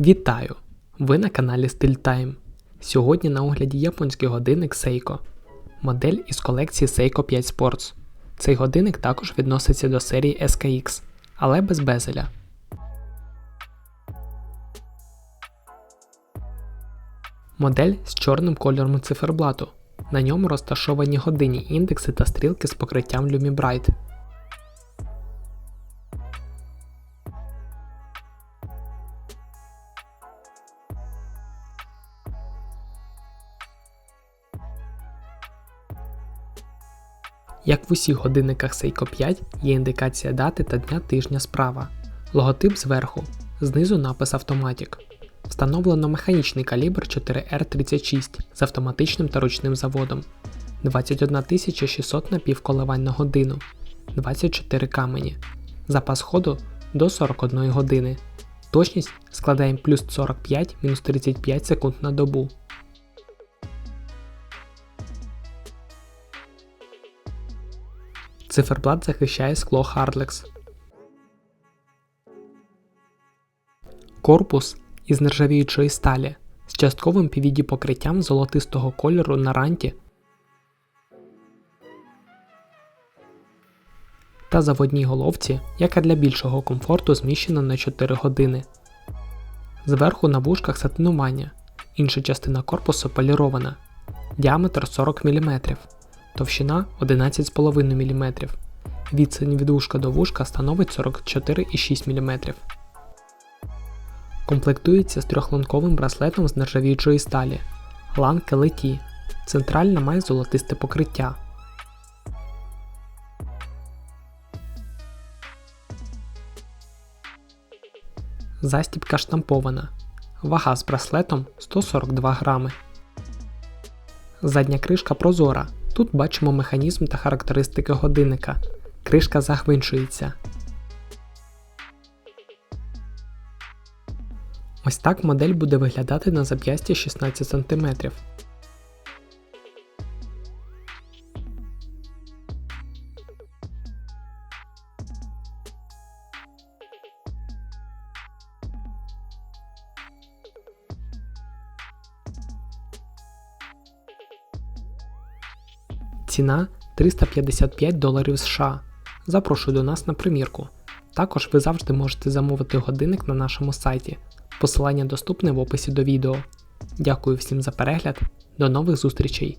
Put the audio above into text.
Вітаю! Ви на каналі Style Time. Сьогодні на огляді японський годинник Seiko. Модель із колекції Seiko 5 Sports. Цей годинник також відноситься до серії SKX, але без безеля. Модель з чорним кольором циферблату. На ньому розташовані годинні індекси та стрілки з покриттям Lumibright. Як в усіх годинниках Seiko 5 є індикація дати та дня тижня справа. Логотип зверху, знизу напис Automatic. Встановлено механічний калібр 4R36 з автоматичним та ручним заводом, 21 600 напівколивань на годину, 24 камені, запас ходу до 41 години. Точність складає плюс 45 мінус 35 секунд на добу. Циферблат захищає скло Hardlex. Корпус із нержавіючої сталі з частковим PVD покриттям золотистого кольору на ранті та заводній головці, яка для більшого комфорту зміщена на 4 години. Зверху на вушках сатинування, інша частина корпусу полірована, діаметр 40 мм, товщина 11,5 мм. Відстань від вушка до вушка становить 44,6 мм. Комплектується з трьохланковим браслетом з нержавіючої сталі. Ланка леті. Центральна має золотисте покриття. Застібка штампована. Вага з браслетом 142 грами. Задня кришка прозора. Тут бачимо механізм та характеристики годинника. Кришка загвинчується. Ось так модель буде виглядати на зап'ясті 16 см. Ціна 355 доларів США. Запрошую до нас на примірку. Також ви завжди можете замовити годинник на нашому сайті. Посилання доступне в описі до відео. Дякую всім за перегляд, до нових зустрічей!